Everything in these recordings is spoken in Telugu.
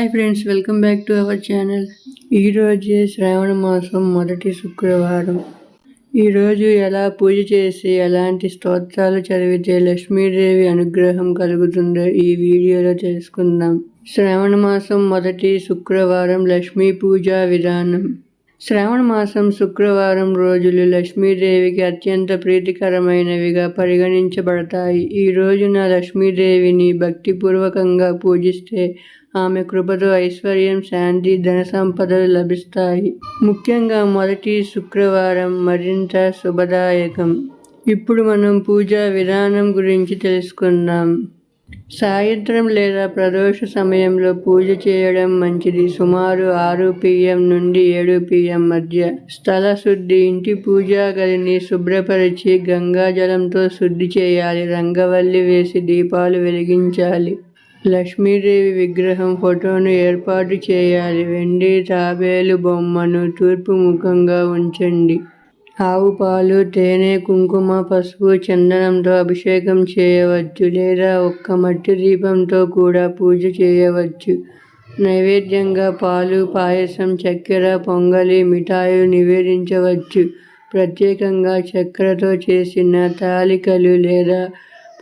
Hi friends welcome back to our channel ఈరోజే శ్రావణ మాసం మొదటి శుక్రవారం. ఈరోజు ఎలా పూజ చేసి ఎలాంటి స్తోత్రాలు చదివితే లక్ష్మీదేవి అనుగ్రహం కలుగుతుందో ఈ వీడియోలో తెలుసుకుందాం. శ్రావణ మాసం మొదటి శుక్రవారం లక్ష్మీ పూజా విధానం. శ్రావణ మాసం శుక్రవారం రోజులు లక్ష్మీదేవికి అత్యంత ప్రీతికరమైనవిగా పరిగణించబడతాయి. ఈ రోజున లక్ష్మీదేవిని భక్తిపూర్వకంగా పూజిస్తే ఆమె కృపతో ఐశ్వర్యం శాంతి ధన సంపదలు లభిస్తాయి. ముఖ్యంగా మొదటి శుక్రవారం మరింత శుభదాయకం. ఇప్పుడు మనం పూజా విధానం గురించి తెలుసుకుందాం. సాయంత్రం లేదా ప్రదోష సమయంలో పూజ చేయడం మంచిది. సుమారు ఆరు పిఎం నుండి ఏడు పిఎం మధ్య స్థల శుద్ధి ఇంటి పూజా గదిని శుభ్రపరిచి గంగాజలంతో శుద్ధి చేయాలి. రంగవల్లి వేసి దీపాలు వెలిగించాలి. లక్ష్మీదేవి విగ్రహం ఫోటోను ఏర్పాటు చేయాలి. వెండి తాబేలు బొమ్మను తూర్పు ముఖంగా ఉంచండి. ఆవు పాలు తేనె కుంకుమ పసుపు చందనంతో అభిషేకం చేయవచ్చు లేదా ఒక్క మట్టి దీపంతో కూడా పూజ చేయవచ్చు. నైవేద్యంగా పాలు పాయసం చక్కెర పొంగలి మిఠాయిలు నివేదించవచ్చు. ప్రత్యేకంగా చక్కెరతో చేసిన తాలికలు లేదా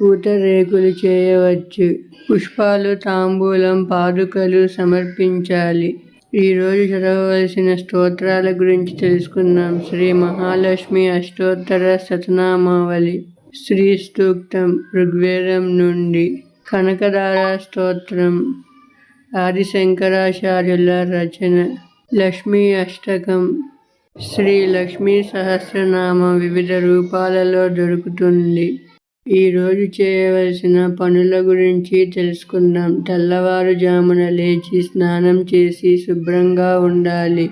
పూతరేకులు చేయవచ్చు. పుష్పాలు తాంబూలం పాదుకలు సమర్పించాలి. ఈరోజు చదవవలసిన స్తోత్రాల గురించి తెలుసుకుందాం. శ్రీ మహాలక్ష్మి అష్టోత్తర శతనామావళి శ్రీ స్తూక్తం ఋగ్వేదం నుండి. కనకదార స్తోత్రం. ఆదిశంకరాచార్యుల రచన. లక్ష్మీ అష్టకం. శ్రీ లక్ష్మీ సహస్రనామం వివిధ రూపాలలో దొరుకుతుంది. ఈరోజు చేయవలసిన పనుల గురించి తెలుసుకుందాం. తెల్లవారుజామున లేచి స్నానం చేసి శుభ్రంగా ఉండాలి.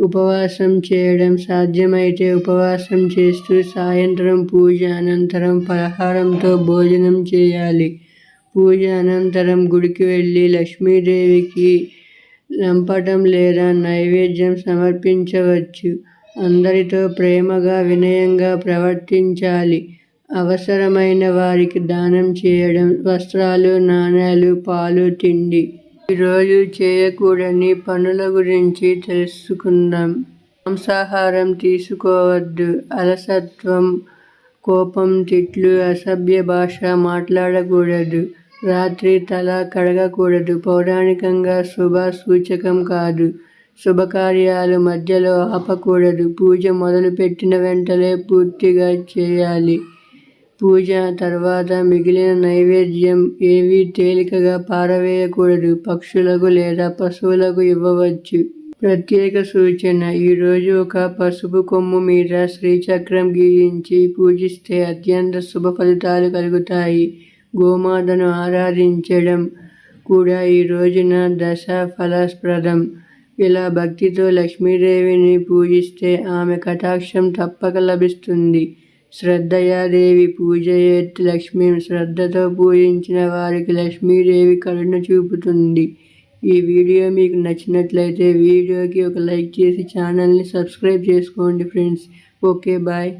ఉపవాసం చేయడం సాధ్యమైతే ఉపవాసం చేస్తూ సాయంత్రం పూజ అనంతరం పలహారంతో భోజనం చేయాలి. పూజ అనంతరం గుడికి వెళ్ళి లక్ష్మీదేవికి లంపటం లేదా నైవేద్యం సమర్పించవచ్చు. అందరితో ప్రేమగా వినయంగా ప్రవర్తించాలి. అవసరమైన వారికి దానం చేయడం వస్త్రాలు నాణేలు పాలు తిండి ఈరోజు చేయకూడని పనుల గురించి తెలుసుకుందాం. మాంసాహారం తీసుకోవద్దు. అలసత్వం కోపం తిట్లు అసభ్య భాష మాట్లాడకూడదు. రాత్రి తల కడగకూడదు. పౌరాణికంగా శుభ సూచకం కాదు. శుభకార్యాలు మధ్యలో ఆపకూడదు. పూజ మొదలుపెట్టిన వెంటనే పూర్తిగా చేయాలి. పూజ తర్వాత మిగిలిన నైవేద్యం ఏవి తేలికగా పారవేయకూడదు. పక్షులకు లేదా పశువులకు ఇవ్వవచ్చు. ప్రత్యేక సూచన ఈరోజు ఒక పసుపు కొమ్ము మీద శ్రీచక్రం గీయించి పూజిస్తే అత్యంత శుభ ఫలితాలు కలుగుతాయి. గోమాతను ఆరాధించడం కూడా ఈ రోజున దశ ఫలస్ప్రదం. ఇలా భక్తితో లక్ష్మీదేవిని పూజిస్తే ఆమె కటాక్షం తప్పక లభిస్తుంది. శ్రద్ధయాదేవి పూజయేత్ లక్ష్మీ శ్రద్ధతో పూజించిన వారికి లక్ష్మీదేవి కరుణ చూపుతుంది. ఈ వీడియో మీకు నచ్చినట్లయితే వీడియోకి ఒక లైక్ చేసి ఛానల్ని సబ్స్క్రైబ్ చేసుకోండి ఫ్రెండ్స్. Okay bye.